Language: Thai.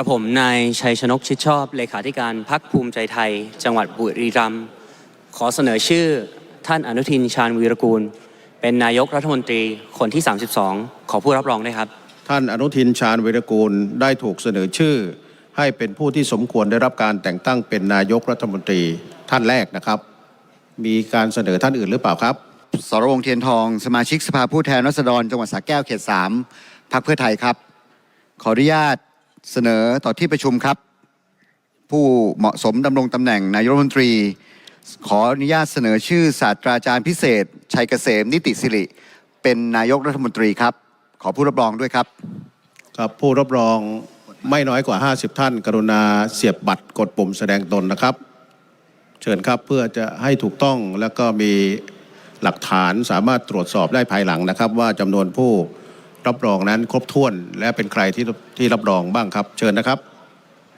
กระผมนายชัยชนกชิดชอบ เลขาธิการพักภูมิใจไทย จังหวัดบุรีรัมย์ขอเสนอชื่อท่านอนุทินชาญวีรกูล เป็นนายกรัฐมนตรีคนที่ 32 ขอผู้รับรองด้วยครับ ท่านอนุทินชาญวีรกูลได้ถูกเสนอชื่อ ให้เป็นผู้ที่สมควรได้รับการแต่งตั้งเป็นนายกรัฐมนตรีท่านแรกนะครับ มีการเสนอท่านอื่นหรือเปล่าครับสรวงศ์เทียนทอง สมาชิกสภาผู้แทนราษฎรจังหวัดสระแก้วเขต3พักเพื่อไทยครับ ขออนุญาต เสนอต่อที่ประชุมครับ ผู้เหมาะสมดำรงตำแหน่งนายกรัฐมนตรี ขออนุญาตเสนอชื่อศาสตราจารย์พิเศษ ชัยเกษมนิติสิริ เป็นนายกรัฐมนตรีครับ ขอผู้รับรองด้วยครับ ครับผู้รับรองไม่น้อยกว่า 50 ท่าน กรุณาเสียบบัตรกดปุ่มแสดงตนนะครับ เชิญครับเพื่อจะให้ถูกต้องแล้วก็มีหลักฐานสามารถตรวจสอบได้ภายหลังนะครับ ว่าจำนวนผู้ รับรองนั้นครบถ้วนและเป็นใครที่ที่รับรองบ้างครับ เชิญนะครับ